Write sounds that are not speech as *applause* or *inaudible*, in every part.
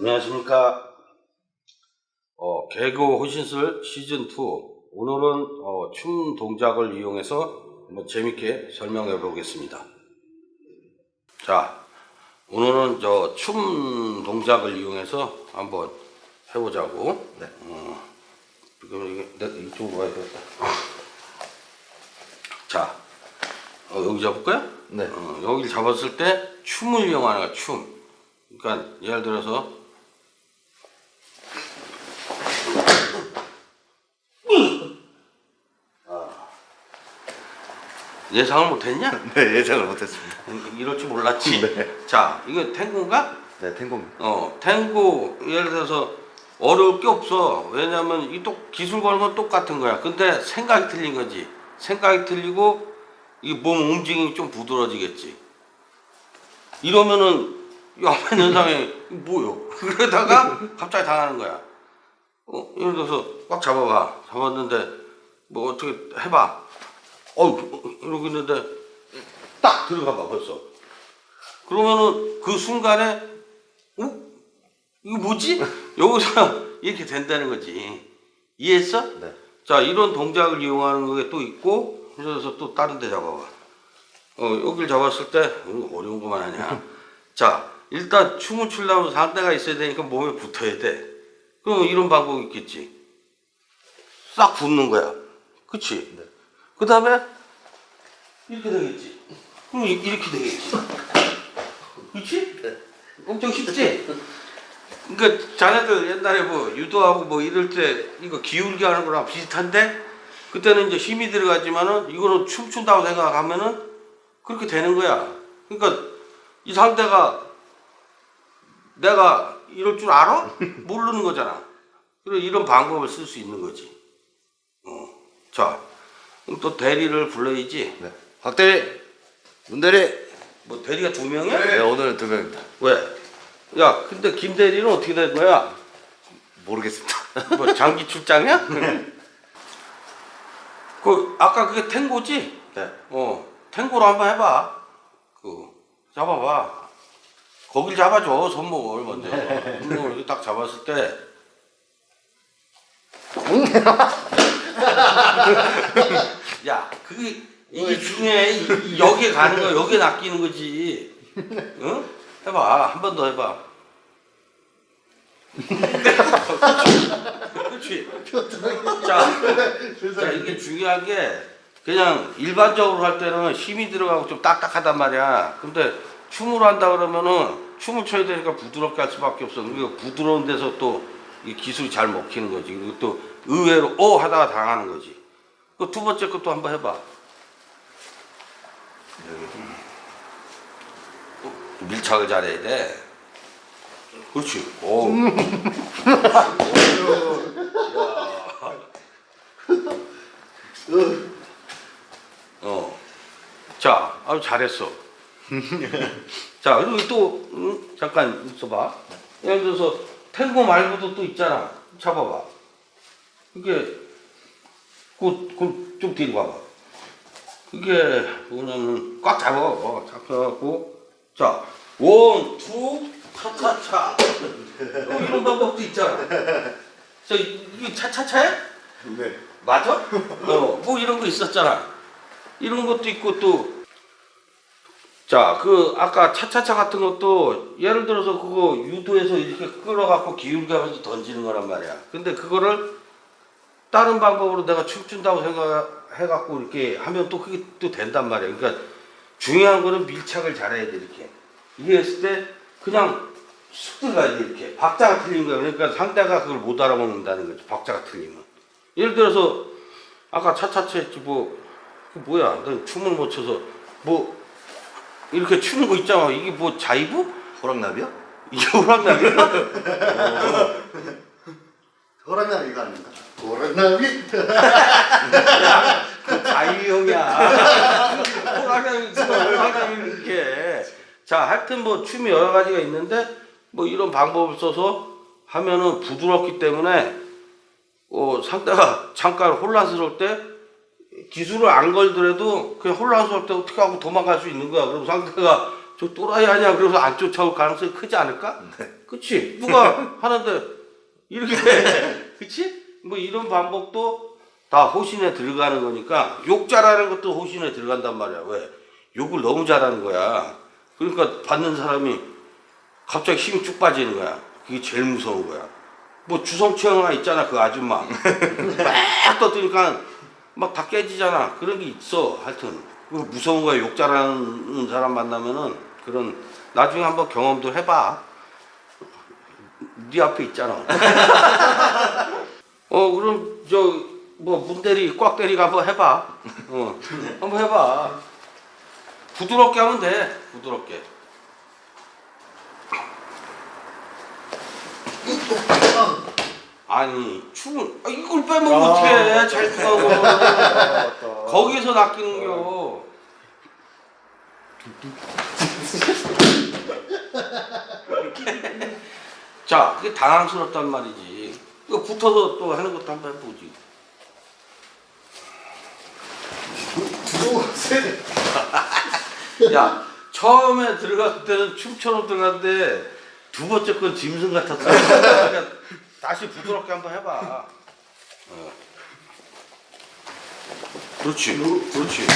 안녕하십니까. 어, 개그 호신술 시즌2. 오늘은 어, 춤 동작을 이용해서 한번 재밌게 설명해 보겠습니다. 자, 오늘은 저 춤 동작을 이용해서 한번 해보자고. 네. 어, 그럼 이게 내 이쪽으로 와야 되겠다. 자, 어, 여기 잡을까요? 네. 어, 여기를 잡았을 때 춤을 이용하는 거야, 춤. 그러니까 예를 들어서 예상을 못했냐? *laughs* 네, 예상을 못했습니다. 이럴 줄 몰랐지. 네. 자, 이거 탱고인가? 네, 탱고입니다. 어, 탱고 예를 들어서 어려울 게 없어. 왜냐면 이 또 기술 거는 건 똑같은 거야. 근데 생각이 틀린 거지. 생각이 틀리고 이 몸 움직임이 좀 부드러지겠지. 이러면은 있는 사람이 뭐요? *laughs* 그러다가 갑자기 당하는 거야. 어, 예를 들어서 꽉 잡아봐. 잡았는데 뭐 어떻게 해봐. 어, 이러고 있는데 딱 들어가 봐 벌써. 그러면은 그 순간에 어? 이거 뭐지? *laughs* 여기서 이렇게 된다는 거지. 이해했어? 네. 자, 이런 동작을 이용하는 게 또 있고, 그래서 또 다른 데 잡아봐. 어, 여기를 잡았을 때, 어, 어려운 것만 하냐. *laughs* 자, 일단 춤을 추려면 상대가 있어야 되니까 몸에 붙어야 돼. 그럼 이런 방법이 있겠지. 싹 붙는 거야. 그치? 네. 그 다음에, 이렇게 되겠지. 그럼 이- 이렇게 되겠지. 그치? 엄청 쉽지? 그러니까 자네들 옛날에 뭐 유도하고 뭐 이럴 때 이거 기울기 하는 거랑 비슷한데 그때는 이제 힘이 들어가지만은 이거는 춤춘다고 생각하면은 그렇게 되는 거야. 그러니까 이 상대가 내가 이럴 줄 알아? 모르는 거잖아. 그래서 이런 방법을 쓸 수 있는 거지. 어. 자, 그럼 또 대리를 불러야지. 네. 박 대리, 문 대리. 뭐 대리가 두 명이야? 네, 오늘은 두 명입니다. 왜? 야, 근데 김 대리는 어떻게 된 거야? 모르겠습니다. *laughs* 뭐 장기 출장이야? *laughs* 그 아까 그게 탱고지? 네. 어, 탱고로 한번 해봐. 그 잡아봐. 거길 잡아줘 손목을 먼저. 손목을 이렇게 딱 잡았을 때. *laughs* 야, 그게 이게 중요해. 이- 이- 여기에 가는 거, 여기에 낚이는 거지. 응? 해봐. 한 번 더 해봐. 그렇지. 자, 자, 이게 중요한 게 그냥 일반적으로 할 때는 힘이 들어가고 좀 딱딱하단 말이야. 근데 춤으로 한다 그러면은 춤을 춰야 되니까 부드럽게 할 수밖에 없어. 그리고 부드러운 데서 또 이 기술이 잘 먹히는 거지. 그리고 또 의외로 어 하다가 당하는 거지. 그 두 번째 것도 한번 해봐. 또 밀착을 잘해야 돼. 그렇지. 오. 어. 자, 아주 잘했어. *laughs* 자, 그리고 또, 응? 잠깐 있어봐. 예를 들어서, 탱고 말고도 또 있잖아. 잡아봐. 이게, 그, 그, 좀 뒤로 봐봐. 그게 뭐냐면, 꽉 잡아. 어, 잡혀갖고, 자, 원, 투, 차차차. 어, 이런 방법도 있잖아. 자, 이게 차차차야? 네. 맞아? 어, 뭐 이런 거 있었잖아. 이런 것도 있고 또, 자, 그 아까 차차차 같은 것도 예를 들어서 그거 유도해서 이렇게 끌어갖고 기울게 하면서 던지는 거란 말이야. 근데 그거를 다른 방법으로 내가 춤춘다고 생각해갖고 이렇게 하면 또 그게 또 된단 말이야. 그러니까 중요한 거는 밀착을 잘해야 돼, 이렇게. 이게 했을 때 그냥 쑥 들어가야 돼, 이렇게. 박자가 틀린 거야. 그러니까 상대가 그걸 못 알아먹는다는 거지, 박자가 틀리면. 예를 들어서 아까 차차차 했지 뭐, 그 뭐야, 넌 춤을 못 춰서 뭐 이렇게 추는 거 있잖아. 이게 뭐 자이브? 호랑나비요? 이게 호랑나비야? *laughs* 호랑나비 이거 아닙니까? 호랑나비? 그 자유형이야. 호랑나비, 호랑나비 이렇게. 자, 하여튼 뭐 춤이 여러 가지가 있는데 뭐 이런 방법을 써서 하면은 부드럽기 때문에 어, 상대가 잠깐 혼란스러울 때 기술을 안 걸더라도 그냥 혼란스러울 때 어떻게 하고 도망갈 수 있는 거야. 그럼 상대가 저 또라이 아니야 그래서 안 쫓아올 가능성이 크지 않을까? 그치? 누가 하는데 이렇게. *laughs* 그치? 뭐 이런 방법도 다 호신에 들어가는 거니까 욕 잘하는 것도 호신에 들어간단 말이야. 왜? 욕을 너무 잘하는 거야. 그러니까 받는 사람이 갑자기 힘이 쭉 빠지는 거야. 그게 제일 무서운 거야. 뭐 주성치형 하나 있잖아 그 아줌마. *laughs* 막 떠드니까 막 다 깨지잖아. 그런 게 있어 하여튼. 그 무서운 거야. 욕 잘하는 사람 만나면은 그런 나중에 한번 경험도 해봐 네 앞에 있잖아. *laughs* 어 그럼 저 뭐 문대리 꽉 때리가 한번 해봐. 어 한번 해봐. 부드럽게 하면 돼 부드럽게. 아니 춤을 아, 이걸 빼면 어떡해 잘 추가고. *laughs* 거기서 낚이는겨 자 그게 당황스럽단 말이지. 이거 붙어서 또 하는 것도 한번 해보지. 두고 세. 야 처음에 들어갔을 때는 춤처럼 들어갔는데 두 번째 건 짐승 같았어. 그러니까 다시 부드럽게 한번 해봐. 어. 그렇지 그렇지.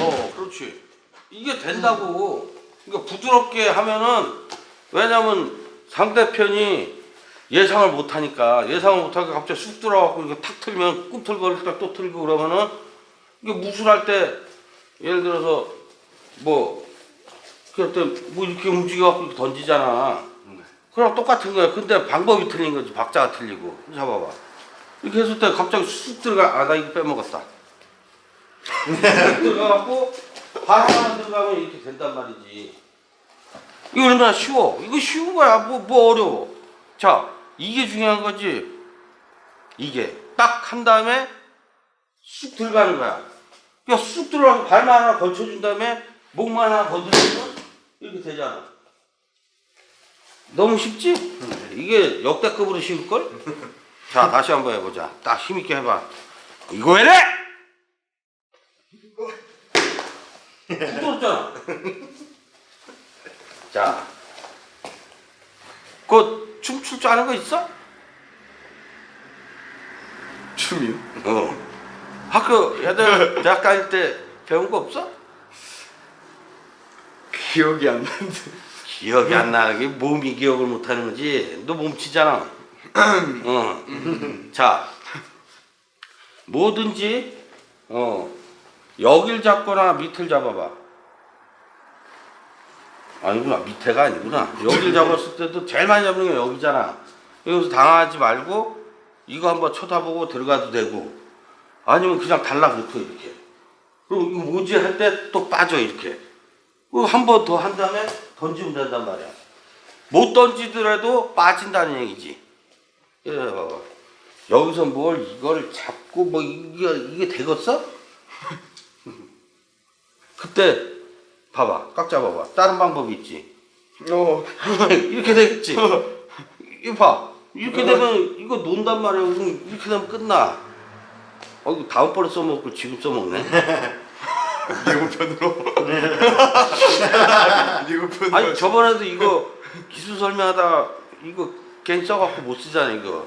어 그렇지. 이게 된다고. 그러니까 부드럽게 하면은 왜냐면 상대편이 예상을 못하니까 예상을 못하니까 갑자기 쑥 들어가고 이거 탁 틀면 꿈틀거리다가 또 틀고 그러면은 이게 무술할 때 예를 들어서 뭐 그럴 때뭐 이렇게 움직여갖고 이렇게 던지잖아. 그럼 똑같은 거야. 근데 방법이 틀린 거지. 박자가 틀리고. 잡아봐. 이렇게 했을 때 갑자기 쑥 들어가. 아, 나 이거 빼먹었다. 들어가갖고 발 하나 들어가면 이렇게 된단 말이지. 이거 얼마나 쉬워. 이거 쉬운 거야. 뭐, 뭐 어려워. 자, 이게 중요한 거지. 이게. 딱 한 다음에 쑥 들어가는 거야. 그러니까 쑥 들어가고 발만 하나 걸쳐준 다음에 목만 하나 건드리면 이렇게 되잖아. 너무 쉽지? 이게 역대급으로 쉬울걸? 자, 다시 한번 해보자. 딱 힘있게 해봐. 이거 왜래? *laughs* 부드럽잖아. 자, 그 춤출 줄 아는 거 있어? 춤이요? 어. 학교 애들 *laughs* 대학 다닐 때 배운 거 없어? 기억이 안 나는데. 기억이 안 나는 게 몸이 기억을 못 하는 거지. 너 몸치잖아. *clears throat* 어. *clears throat* 자, 뭐든지 어 여길 잡거나 밑을 잡아봐. 아니구나 밑에가 아니구나. 여길 잡았을 때도 제일 많이 잡는 게 여기잖아. 여기서 당하지 말고 이거 한번 쳐다보고 들어가도 되고 아니면 그냥 달라붙어 이렇게. 그리고 이거 뭐지 할 때 또 빠져 이렇게. 한 번 더 한 다음에 던지면 된단 말이야. 못 던지더라도 빠진다는 얘기지. 예. 여기서 뭘 이걸 잡고 뭐 이게 이게 되겠어? *laughs* 그때 봐봐, 깍 잡아봐. 다른 방법이 있지. 어. *laughs* 이렇게 되겠지. 이거 봐. 이렇게 되면 이거 논단 말이야. 그럼 이렇게 되면 끝나. 어, 이거 다음번에 써먹고 지금 써먹네. *laughs* 예고편으로. 예고편으로. *laughs* 아니 저번에도 이거 기술 설명하다 이거 괜히 써갖고 못 쓰잖아 이거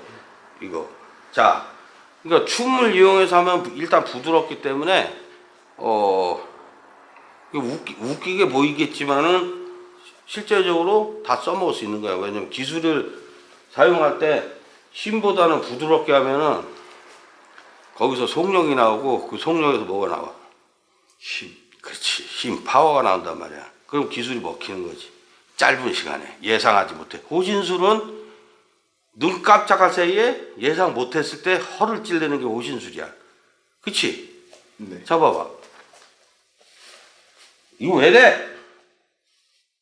이거 자 그러니까 춤을 이용해서 하면 일단 부드럽기 때문에 어 웃기, 웃기게 보이겠지만은 실제적으로 다 써먹을 수 있는 거야. 왜냐면 기술을 사용할 때 힘보다는 부드럽게 하면은 거기서 속력이 나오고 그 속력에서 뭐가 나와? 힘. 그렇지. 힘 파워가 나온단 말이야. 그럼 기술이 먹히는 거지. 짧은 시간에. 예상하지 못해. 호신술은 눈 깜짝할 사이에 예상 못했을 때 허를 찔르는 게 호신술이야. 그치? 네. 잡아봐 이거 왜래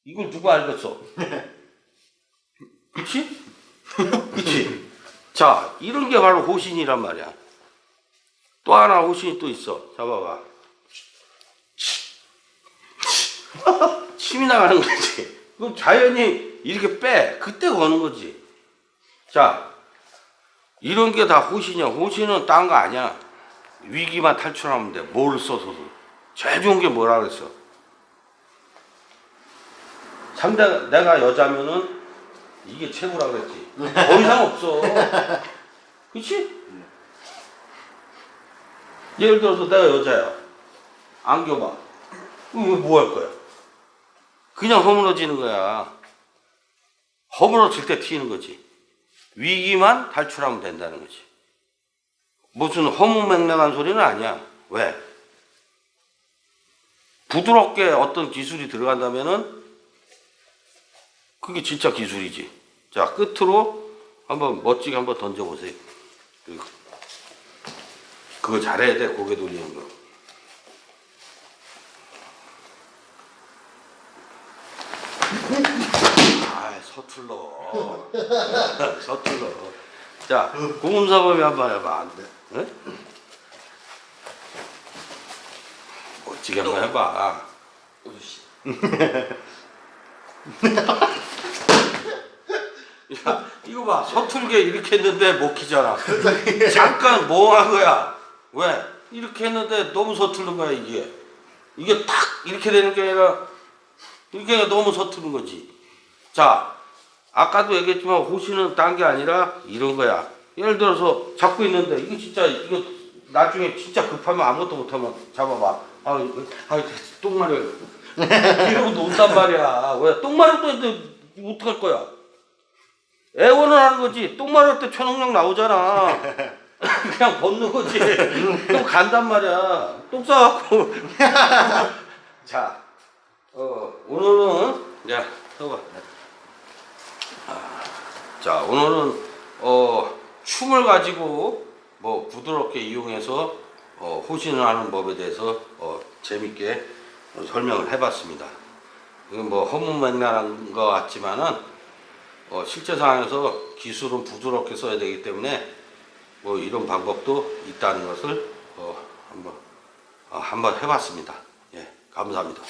이걸 누가 알겠어 *laughs* 그치 *laughs* 그치 자 이런 게 바로 호신이란 말이야 또 하나 호신이 또 있어 잡아봐 *laughs* 침이 나가는 거지. 그럼 자연히 이렇게 빼. 그때 거는 거지. 자, 이런 게 다 호신이야. 호신은 딴 거 아니야. 위기만 탈출하면 돼. 뭘 써서도. 제일 좋은 게 뭐라 그랬어? 상대 내가 여자면은 이게 최고라 그랬지. 더 이상 없어. *laughs* 그렇지? 예를 들어서 내가 여자야. 안겨봐. 그럼 뭐 할 거야? 그냥 허물어지는 거야. 허물어질 때 튀는 거지. 위기만 탈출하면 된다는 거지. 무슨 허무맹랑한 소리는 아니야. 왜? 부드럽게 어떤 기술이 들어간다면은 그게 진짜 기술이지. 자, 끝으로 한번 멋지게 한번 던져보세요. 그- 그거 잘해야 돼, 고개 돌리는 거. 아, 서툴러. *laughs* 서툴러. 자, 공음사범이 한번 해봐. 안 돼? 응? 멋지게 한번 해봐. *laughs* 야, 이거 봐. 서툴게 이렇게 했는데 못 키잖아. 잠깐 뭐 한 거야? 왜? 이렇게 했는데 너무 서투른 거야, 이게. 이게 탁 이렇게 되는 게 아니라 이렇게 하니까 너무 서투른 거지. 자, 아까도 얘기했지만 호시는 딴 게 아니라 이런 거야. 예를 들어서 잡고 있는데 이거 진짜 이거 나중에 진짜 급하면 아무것도 못하면 잡아봐. 아, 이거- 아, 똥마려. 이러고 논단 말이야. 왜? 똥마려 또는데 어떡할 거야? 애원을 하는 거지. 똥 마를 때 초능력 나오잖아. *laughs* 그냥 벗는 거지. 또 간단 말이야. 똥 싸갖고. *laughs* 자, 어, 오늘은, 야, 써봐. 아, 자, 오늘은, 어, 춤을 가지고 뭐 부드럽게 이용해서 어, 호신을 하는 법에 대해서 어, 재밌게 어, 설명을 해봤습니다. 이건 뭐 허무맹랑한 것 같지만은 어, 실제 상황에서 기술은 부드럽게 써야 되기 때문에 뭐 이런 방법도 있다는 것을 어, 한번 어, 한번 해봤습니다. 예, 감사합니다.